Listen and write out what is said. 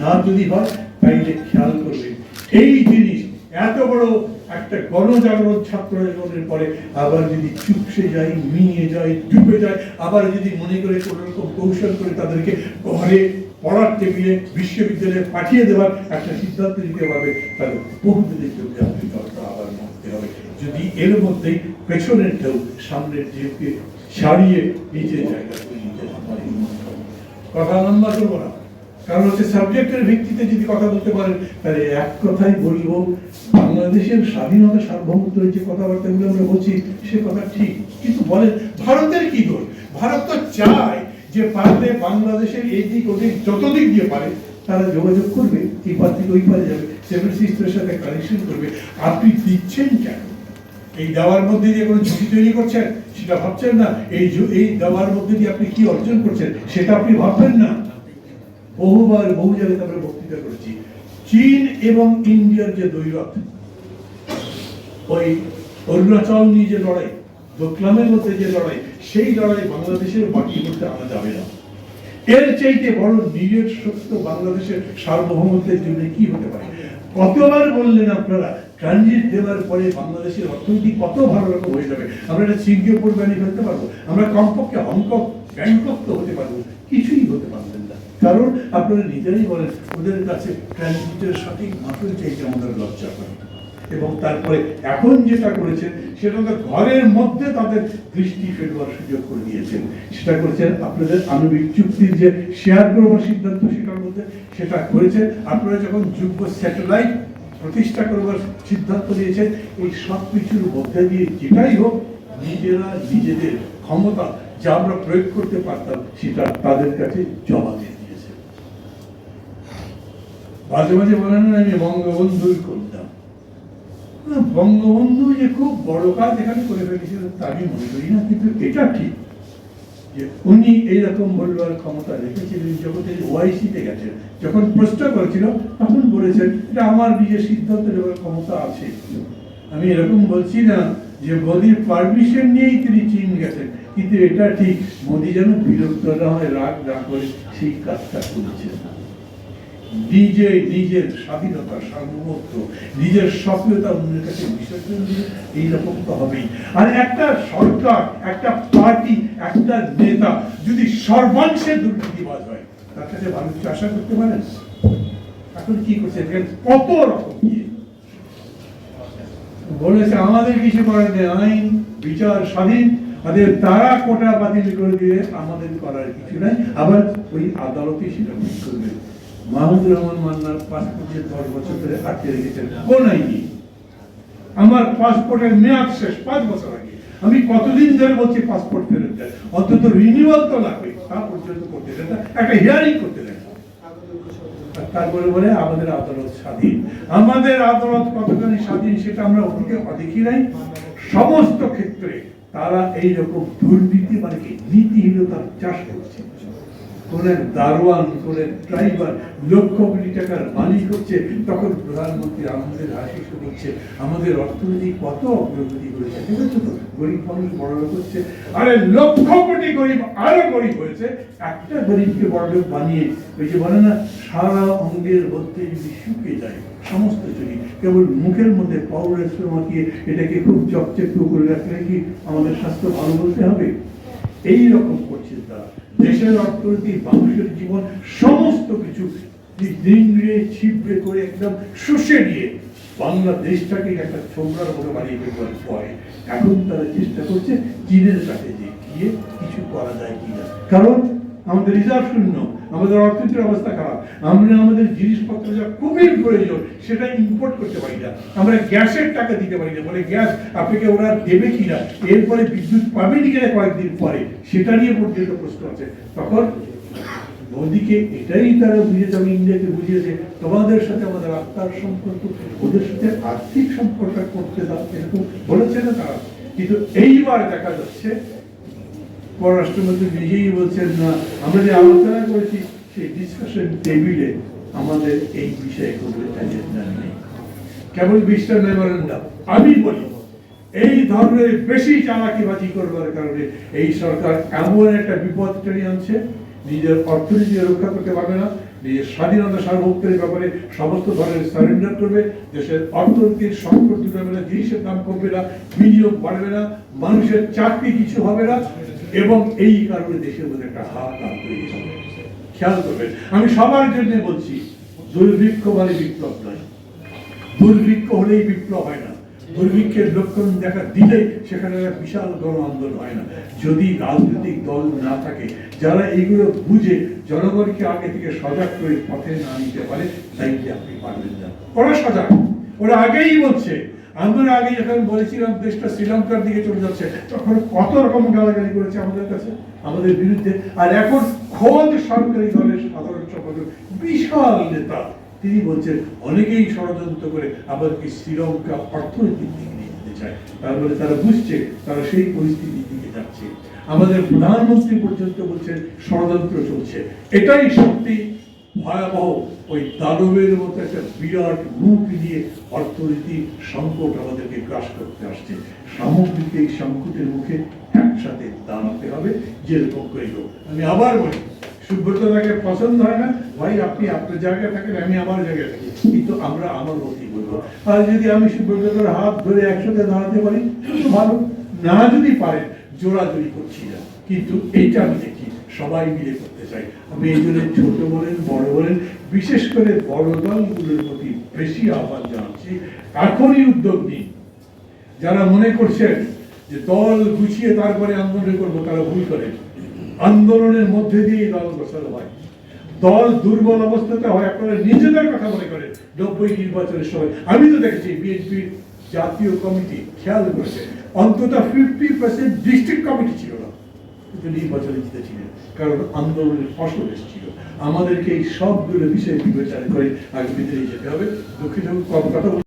না যদি হয়, তাইলে খেয়াল করবে। এই জিনিস, এত বড় একটা গণজাগরণ ছাত্র জীবনের পরে আবার যদি চুপসে যায়, মিয়ে যায়, ডুবে যায়, আবার যদি মনে করে কোনো রকম কৌশল করে তাদেরকে ঘরে পড়ার টেবিলে বিশ্ববিদ্যালয়ে পাঠিয়ে দেওয়ার একটা সিদ্ধান্ত নিতে পারবে তাহলে বহুদিনের জন্য আপনি দরকার আবার মানতে হবে। যদি এর মধ্যেই পেছনের ঢেউ, সামনের ঢেউকে ছাড়িয়ে নিচে জায়গা করে নিতে না পারে। কথা লম্বা করব না। কারণ হচ্ছে সাবজেক্টের ভিত্তিতে যদি কথা বলতে পারেন, তাহলে এক কথাই বলব, বাংলাদেশের স্বাধীনতা সার্বভৌমত্বের যে কথাবার্তাগুলো আমরা বলছি, সে কথা ঠিক। কিন্তু বলেন, ভারতের কি দোষ? ভারত তো চায় যে পারলে বাংলাদেশের এই দিক ওদিক যত দিক দিয়ে পারে, তারা যোগাযোগ করবে এই পার থেকে ওই পারে যাবে সেভেন সিস্টারের সাথে কানেকশন করবে। আপনি দিচ্ছেন কেন? এই দেওয়ার মধ্যে দিয়ে কোনো ঝুঁকি তৈরি করছেন? সেটা ভাবছেন না। এই এই দেওয়ার মধ্যে দিয়ে আপনি কি অর্জন করছেন? সেটা আপনি ভাববেন না। বহুবার বহু জায়গায় আমরা বক্তৃতা করেছি। চীন এবং ইন্ডিয়ার যে দৈরথ ওই অরুণাচল নিয়ে যে লড়াই, দোকলামের মধ্যে যে লড়াই, সেই লড়াই বাংলাদেশের বাকি করতে আনা যাবে না। এর চাইতে বড় নিজের সত্য বাংলাদেশের সার্বভৌমত্বের জন্য কি হতে পারে? কতবার বললেন আপনারা, ট্রানজিট দেওয়ার পরে বাংলাদেশের অর্থনীতি কত ভালো রকম হয়ে যাবে? আমরা এটা সিঙ্গাপুর বানিয়ে ফেলতে পারব। আমরা কমপক্ষে হংকং ব্যাংকক তো হতে পারব। কিছুই হতে পারবেন কারণ আপনারা নিজেরাই বলেন, ওদের কাছে ট্রানজিটের সঠিক মাত্রা চাইতে আমাদের লজ্জা করে। এবং তারপরে এখন যেটা করেছেন, সেটা তো ঘরের মধ্যে তাদের দৃষ্টি ফেরবার সুযোগ করে দিয়েছেন। সেটা করেছেন আপনাদের আণবিক চুক্তির যে শেয়ার করবার সিদ্ধান্ত, সেটার মধ্যে সেটা করেছেন। আপনারা যখন যোগ্য স্যাটেলাইট প্রতিষ্ঠা করবার সিদ্ধান্ত নিয়েছেন, এই সব কিছুর মধ্যে দিয়ে যেটাই হোক, নিজেরা নিজেদের ক্ষমতা যা আমরা প্রয়োগ করতে পারতাম, সেটা তাদের কাছে জমা দিয়ে মাঝে মাঝে বলেন আমি বঙ্গবন্ধুর করতাম। বঙ্গবন্ধু যে খুব বড় কাজ এখানে করে ফেলেছিলেন তা আমি মনে করি না, কিন্তু এটা ঠিক যে উনি এইরকম বলবার ক্ষমতা রেখেছিলেন জগতে ওআইসিতে গেছেন। যখন প্রশ্ন করেছিল, তখন বলেছেন, এটা আমার নিজের সিদ্ধান্ত নেওয়ার ক্ষমতা আছে। আমি এরকম বলছি না যে মোদির পারমিশন নিয়েই তিনি চীন গেছেন, কিন্তু এটা ঠিক, মোদি যেন বিরক্ত না হয়, রাগ না করে সেই কাজটা করেছেন। নিজে নিজের স্বাধীনতা, সার্বভৌমত্ব, নিজের সক্রিয়তা অন্যের কাছে বিসর্জন দিয়ে এইরকম তো হবেই। আর একটা সরকার, একটা পার্টি, একটা নেতা যদি সর্বাংশে দুর্নীতিবাজ হয়, তার কাছে ভালো কিছু আশা করতে পারেন এখন কি করছে? কত রকম ইয়ে বলেছে, আমাদের কিছু করার নেই, আইন, বিচার, স্বাধীন। তাদের তারা কোটা বাতিল করে দিয়ে আমাদের করার কিছু নাই। আবার ওই আদালতে সেটা করবে। মাহমুদুর রহমান মান্নার পাসপোর্টের দশ বছর ধরে আটকে রেখেছেন। কোন আইনি আমার পাসপোর্টের মেয়াদ শেষ পাঁচ বছর আগে। আমি কতদিন ধরে বলছি পাসপোর্ট ফেরত দেয়? অন্তত রিনিউয়াল তো লাগবে তা পর্যন্ত করতে দেন একটা হিয়ারিং করতে দেন তারপরে বলে, আমাদের আদালত স্বাধীন। আমাদের আদালত কতখানি স্বাধীন সেটা আমরা অতীতে দেখি নাই। সমস্ত ক্ষেত্রে তারা এই রকম দুর্নীতি মানে কি? নীতিহীনতার চাষ করছে। কোন দারোয়ান ড্রাইভার লক্ষ কোটি টাকার মালিক হচ্ছে, তখন প্রধানমন্ত্রী আমাদের হাসি আমাদের অর্থনীতি কত অগ্রগতি করেছে? তো? গরিব মানুষ হচ্ছে, আরে লক্ষ কোটি গরিব আরও গরিব হয়েছে, একটা গরিবকে বড় লোক বানিয়ে, ওই যে বলে না, সারা অঙ্গের মধ্যে যদি শুকে যায়, সমস্ত চুরি কেবল মুখের মধ্যে পাউডার মাখিয়ে এটাকে খুব চকচক করে রাখলে কি আমাদের স্বাস্থ্য ভালো বলতে হবে? এই রকম করছে তারা। দেশের অর্থনীতি, মানুষের জীবন, সমস্ত কিছু দিনড়ে ছিপড়ে করে একদম শুষে নিয়ে বাংলাদেশটাকে একটা ছোকরার মতো বানিয়ে ফেলবার পরে এখন তারা চেষ্টা করছে চীনের কাছে যে গিয়ে কিছু করা যায় কিনা। কারণ আমাদের রিজার্ভ শূন্য। আমাদের অর্থনীতির অবস্থা খারাপ। আমরা আমাদের জিনিসপত্র যা খুবই প্রয়োজন, সেটা ইম্পোর্ট করতে পারি না। আমরা গ্যাসের টাকা দিতে পারি না। বলে, গ্যাস আপনাকে ওরা দেবে কিনা? এরপরে বিদ্যুৎ পাবেন কিনা কয়েকদিন পরে, সেটা নিয়ে পর্যন্ত প্রশ্ন আছে। তখন মোদিকে এটাই তারা বুঝিয়েছে, আমি ইন্ডিয়াকে বুঝিয়েছে, তোমাদের সাথে আমাদের আত্মার সম্পর্ক, ওদের সাথে আর্থিক সম্পর্ক করতে দাও এরকম বলেছে না তারা। কিন্তু এইবার দেখা যাচ্ছে পররাষ্ট্রমন্ত্রী নিজেই বলছেন, না, আমরা যে আলোচনা করেছি, সেই ডিসকাশন টেবিলে আমাদের এই বিষয়ে কোনো এজেন্ডা নেই। কেবল মেমোরেন্ডাম আমি বলি, এই ধরনের বেশি করবার কারণে এই সরকার এমন একটা বিপদ টেনে আনছে, নিজের অর্থনীতি রক্ষা করতে পারবে না, নিজের স্বাধীনতা সার্বভৌমত্বের ব্যাপারে সমস্ত ধরনের সারেন্ডার করবে, দেশের অর্থনীতির সংকট দূর না জিনিসের দাম কমবে না, বিনিয়োগ বাড়বে না, মানুষের চাকরি কিছু হবে না। এবং এই কারণে দেশের মধ্যে একটা হাহাকার তৈরি হবে খেয়াল করবেন, আমি সবার জন্য বলছি, দুর্ভিক্ষ মানে বিপ্লব নয়। দুর্ভিক্ষ হলেই বিপ্লব হয় না। দুর্ভিক্ষের লক্ষণ দেখা দিলে সেখানে বিশাল গণ আন্দোলন হয় না। যদি রাজনৈতিক দল না থাকে, যারা এগুলো বুঝে জনগণকে আগে থেকে সজাগ করে পথে না নিতে পারে তাইলে আপনি পারবেন না? ওরা সজাগ। ওরা আগেই বলছে আমরা আগে যখন বলেছিলাম দেশটা শ্রীলঙ্কার দিকে চলে যাচ্ছে, তখন কত রকম গালাগালি করেছে আমাদের কাছে, আমাদের বিরুদ্ধে। আর এখন খোদ সরকারি দলের সাধারণ সম্পাদক, বিশাল নেতা, তিনি বলছেন, অনেকেই ষড়যন্ত্র করে আমাদেরকে শ্রীলঙ্কা অর্থনৈতিক দিকে নিয়ে যেতে চায়। তারপরে তারা বুঝছে, তারা সেই পরিস্থিতির দিকে যাচ্ছে। আমাদের প্রধানমন্ত্রী পর্যন্ত বলছেন, ষড়যন্ত্র চলছে। এটাই সত্যি ভয়াবহ ওই দানবের মতো একটা বিরাট রূপ নিয়ে অর্থনীতি সংকট আমাদেরকে গ্রাস করতে আসছে। সামগ্রিক এই সংকটের মুখে একসাথে দাঁড়াতে হবে, যেরকম আমি আবার বলি, সুব্রত তাকে পছন্দ হয় না, ভাই আপনি আপনার জায়গায় থাকেন, আমি আমার জায়গায় থাকি। কিন্তু আমরা আমার মতই বলব। আর যদি আমি সুব্রতর হাত ধরে একসাথে দাঁড়াতে পারি ভালো। না যদি পারেন জোড়াজোড়ি করছি না। কিন্তু এইটা আমি দেখি, সবাই মিলে করতে চাই। আমি এই জন্য ছোট বলেন, বড় বলেন, বিশেষ করে বড় দলগুলোর প্রতি বেশি আহ্বান জানাচ্ছি। এখনই উদ্যোগ নিন। যারা মনে করছেন যে দল গুছিয়ে তারপরে আন্দোলন করব, তারা ভুল করেন। আন্দোলনের মধ্যে দিয়ে দল গোছানো হয়। দল দুর্বল অবস্থাতে হয়, আপনারা নিজেদের কথা মনে করেন। নব্বই নির্বাচনের সময়। আমি তো দেখেছি বিএনপির জাতীয় কমিটি, খেয়াল করছে অন্তত ফিফটি পার্সেন্ট ডিস্ট্রিক্ট কমিটি ছিল না। কিন্তু নির্বাচনে জিতেছিলেন, কারণ আন্দোলনের ফসল এসেছিল। আমাদেরকে এই সবগুলো বিষয় বিবেচনা করে আগে দিনে যেতে হবে। দক্ষিণ কম কথা